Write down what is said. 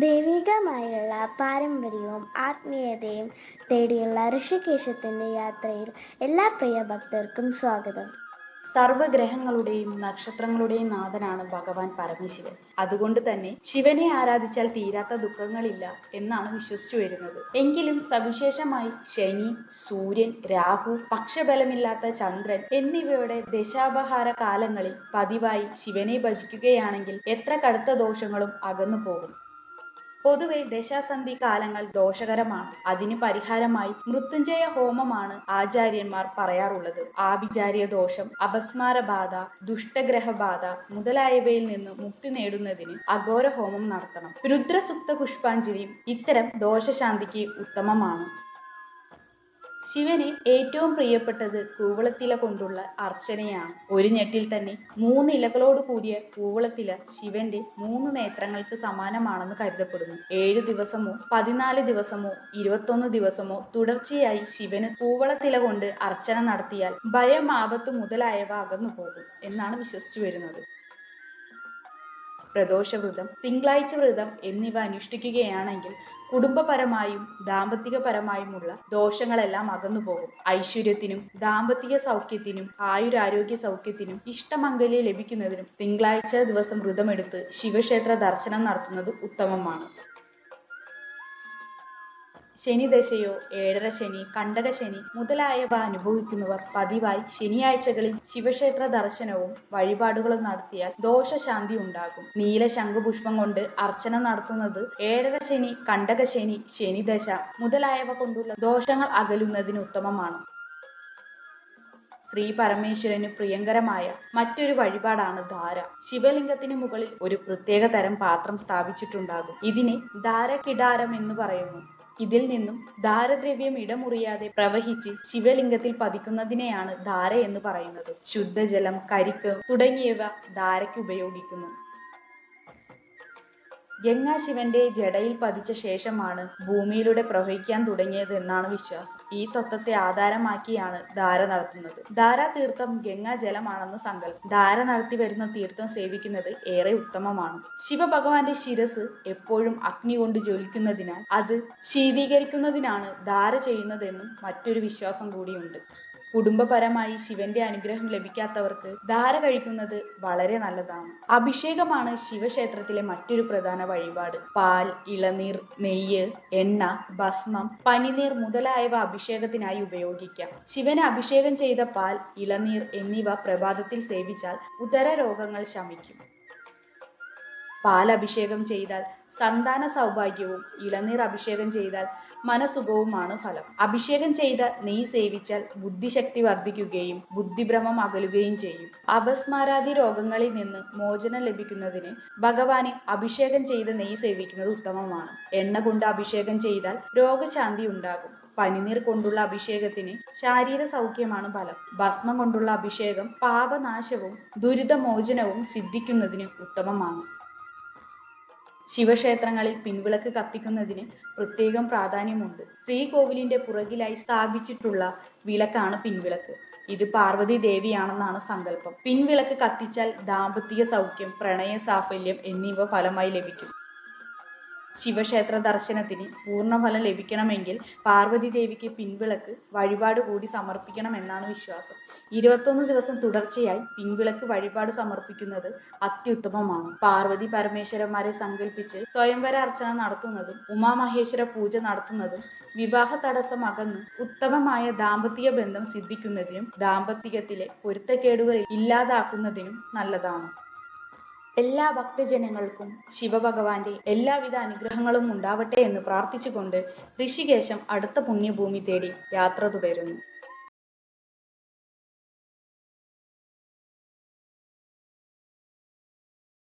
ദൈവികമായുള്ള പാരമ്പര്യവും ആത്മീയതയും തേടിയുള്ള ഋഷികേശത്തിന്റെ യാത്രയിൽ എല്ലാ പ്രിയ ഭക്തർക്കും സ്വാഗതം. സർവഗ്രഹങ്ങളുടെയും നക്ഷത്രങ്ങളുടെയും നാഥനാണ് ഭഗവാൻ പരമശിവൻ. അതുകൊണ്ട് തന്നെ ശിവനെ ആരാധിച്ചാൽ തീരാത്ത ദുഃഖങ്ങളില്ല എന്നാണ് വിശ്വസിച്ചു വരുന്നത്. എങ്കിലും സവിശേഷമായി ശനി സൂര്യൻ രാഹു പക്ഷബലമില്ലാത്ത ചന്ദ്രൻ എന്നിവയുടെ ദശാപഹാര കാലങ്ങളിൽ പതിവായി ശിവനെ ഭജിക്കുകയാണെങ്കിൽ എത്ര കടുത്ത ദോഷങ്ങളും അകന്നു പോകും പൊതുവെ ദശാസന്ധി കാലങ്ങൾ ദോഷകരമാണ്. അതിന് പരിഹാരമായി മൃത്യുഞ്ജയ ഹോമമാണ് ആചാര്യന്മാർ പറയാറുള്ളത്. ആഭിചാര്യ ദോഷം അപസ്മാര ദുഷ്ടഗ്രഹബാധ ദുഷ്ടഗ്രഹ ബാധ മുതലായവയിൽ നിന്ന് മുക്തി നേടുന്നതിന് അഘോര ഹോമം നടത്തണം. രുദ്രസുപ്ത പുഷ്പാഞ്ജലിയും ഇത്തരം ദോഷശാന്തിക്ക് ഉത്തമമാണ്. ശിവന് ഏറ്റവും പ്രിയപ്പെട്ടത് കൂവളത്തില കൊണ്ടുള്ള അർച്ചനയാണ്. ഒരു ഞെട്ടിൽ തന്നെ മൂന്ന് ഇലകളോട് കൂടിയ കൂവളത്തില ശിവന്റെ മൂന്ന് നേത്രങ്ങൾക്ക് സമാനമാണെന്ന് കരുതപ്പെടുന്നു. ഏഴ് ദിവസമോ പതിനാല് ദിവസമോ ഇരുപത്തൊന്ന് ദിവസമോ തുടർച്ചയായി ശിവന് കൂവളത്തില കൊണ്ട് അർച്ചന നടത്തിയാൽ ഭയം ആപത്ത് മുതലായവ അകന്നു പോകും എന്നാണ് വിശ്വസിച്ചു വരുന്നത്. പ്രദോഷവ്രതം തിങ്കളാഴ്ച വ്രതം എന്നിവ അനുഷ്ഠിക്കുകയാണെങ്കിൽ കുടുംബപരമായും ദാമ്പത്തികപരമായുമുള്ള ദോഷങ്ങളെല്ലാം അകന്നു പോകും ഐശ്വര്യത്തിനും ദാമ്പത്തിക സൗഖ്യത്തിനും ആയുരാരോഗ്യ സൗഖ്യത്തിനും ഇഷ്ടമംഗല്യം ലഭിക്കുന്നതിനും തിങ്കളാഴ്ച ദിവസം വ്രതമെടുത്ത് ശിവക്ഷേത്ര ദർശനം നടത്തുന്നത് ഉത്തമമാണ്. ശനിദശയോ ഏഴര ശനി കണ്ടക ശനി മുതലായവ അനുഭവിക്കുന്നവർ പതിവായി ശനിയാഴ്ചകളിൽ ശിവക്ഷേത്ര ദർശനവും വഴിപാടുകളും നടത്തിയാൽ ദോഷശാന്തി ഉണ്ടാകും. നീല ശംഖുപുഷ്പം കൊണ്ട് അർച്ചന നടത്തുന്നത് ഏഴര ശനി കണ്ടക ശനി ശനിദശ മുതലായവ കൊണ്ടുള്ള ദോഷങ്ങൾ അകലുന്നതിന് ഉത്തമമാണ്. ശ്രീ പരമേശ്വരന് പ്രിയങ്കരമായ മറ്റൊരു വഴിപാടാണ് ധാര. ശിവലിംഗത്തിന് മുകളിൽ ഒരു പ്രത്യേക തരം പാത്രം സ്ഥാപിച്ചിട്ടുണ്ടാകും. ഇതിനെ ധാരകിടാരം എന്ന് പറയുന്നു. ഇതിൽ നിന്നും ധാരദ്രവ്യം ഇടമുറിയാതെ പ്രവഹിച്ച് ശിവലിംഗത്തിൽ പതിക്കുന്നതിനെയാണ് ധാര എന്ന് പറയുന്നത്. ശുദ്ധജലം കരിക്ക് തുടങ്ങിയവ ധാരയ്ക്ക് ഉപയോഗിക്കുന്നു. ഗംഗാ ശിവന്റെ ജടയിൽ പതിച്ച ശേഷമാണ് ഭൂമിയിലൂടെ പ്രവഹിക്കാൻ തുടങ്ങിയത് എന്നാണ് വിശ്വാസം. ഈ തത്വത്തെ ആധാരമാക്കിയാണ് ധാര നടത്തുന്നത്. ധാര തീർത്ഥം ഗംഗാ ജലമാണെന്ന് സങ്കല്പം. ധാര നടത്തി വരുന്ന തീർത്ഥം സേവിക്കുന്നത് ഏറെ ഉത്തമമാണ്. ശിവഭഗവാന്റെ ശിരസ് എപ്പോഴും അഗ്നി കൊണ്ട് ജ്വലിക്കുന്നതിനാൽ അത് ശീതീകരിക്കുന്നതിനാണ് ധാര ചെയ്യുന്നതെന്നും മറ്റൊരു വിശ്വാസം കൂടിയുണ്ട്. കുടുംബപരമായി ശിവന്റെ അനുഗ്രഹം ലഭിക്കാത്തവർക്ക് ധാര കഴിക്കുന്നത് വളരെ നല്ലതാണ്. അഭിഷേകമാണ് ശിവക്ഷേത്രത്തിലെ മറ്റൊരു പ്രധാന വഴിപാട്. പാൽ ഇളനീർ നെയ്യ് എണ്ണ ഭസ്മം പനിനീർ മുതലായവ അഭിഷേകത്തിനായി ഉപയോഗിക്കാം. ശിവന് അഭിഷേകം ചെയ്ത പാൽ ഇളനീർ എന്നിവ പ്രഭാതത്തിൽ സേവിച്ചാൽ ഉദര രോഗങ്ങൾ ശമിക്കും. പാൽ അഭിഷേകം ചെയ്താൽ സന്താന സൗഭാഗ്യവും ഇളനീർ അഭിഷേകം ചെയ്താൽ മനസുഖവുമാണ് ഫലം. അഭിഷേകം ചെയ്ത നെയ്യ് സേവിച്ചാൽ ബുദ്ധിശക്തി വർദ്ധിക്കുകയും ബുദ്ധിഭ്രമം അകലുകയും ചെയ്യും. അപസ്മാരാദി രോഗങ്ങളിൽ നിന്ന് മോചനം ലഭിക്കുന്നതിന് ഭഗവാനെ അഭിഷേകം ചെയ്ത് നെയ്യ് സേവിക്കുന്നത് ഉത്തമമാണ്. എണ്ണ കൊണ്ട് അഭിഷേകം ചെയ്താൽ രോഗശാന്തി ഉണ്ടാകും. പനിനീർ കൊണ്ടുള്ള അഭിഷേകത്തിന് ശാരീര സൗഖ്യമാണ് ഫലം. ഭസ്മം കൊണ്ടുള്ള അഭിഷേകം പാപനാശവും ദുരിതമോചനവും സിദ്ധിക്കുന്നതിന് ഉത്തമമാണ്. ശിവക്ഷേത്രങ്ങളിൽ പിൻവിളക്ക് കത്തിക്കുന്നതിന് പ്രത്യേകം പ്രാധാന്യമുണ്ട്. ശ്രീകോവിലിന്റെ പുറകിലായി സ്ഥാപിച്ചിട്ടുള്ള വിളക്കാണ് പിൻവിളക്ക്. ഇത് പാർവതി ദേവിയാണെന്നാണ് സങ്കല്പം. പിൻവിളക്ക് കത്തിച്ചാൽ ദാമ്പത്തിക സൗഖ്യം പ്രണയ സാഫല്യം എന്നിവ ഫലമായി ലഭിക്കും. ശിവക്ഷേത്ര ദർശനത്തിന് പൂർണഫലം ലഭിക്കണമെങ്കിൽ പാർവതി ദേവിക്ക് പിൻവിളക്ക് വഴിപാട് കൂടി സമർപ്പിക്കണമെന്നാണ് വിശ്വാസം. ഇരുപത്തൊന്ന് ദിവസം തുടർച്ചയായി പിൻവിളക്ക് വഴിപാട് സമർപ്പിക്കുന്നത് അത്യുത്തമമാണ്. പാർവതി പരമേശ്വരന്മാരെ സങ്കല്പിച്ച് സ്വയംവര അർച്ചന നടത്തുന്നതും ഉമാമഹേശ്വര പൂജ നടത്തുന്നതും വിവാഹ തടസ്സം അകന്ന് ഉത്തമമായ ദാമ്പത്യ ബന്ധം സിദ്ധിക്കുന്നതിനും ദാമ്പത്തികത്തിലെ പൊരുത്തക്കേടുകൾ ഇല്ലാതാക്കുന്നതിനും നല്ലതാണ്. എല്ലാ ഭക്തജനങ്ങൾക്കും ശിവഭഗവാന്റെ എല്ലാവിധ അനുഗ്രഹങ്ങളും ഉണ്ടാവട്ടെ എന്ന് പ്രാർത്ഥിച്ചുകൊണ്ട് ഋഷികേശം അടുത്ത പുണ്യഭൂമി തേടി യാത്ര തുടരുന്നു.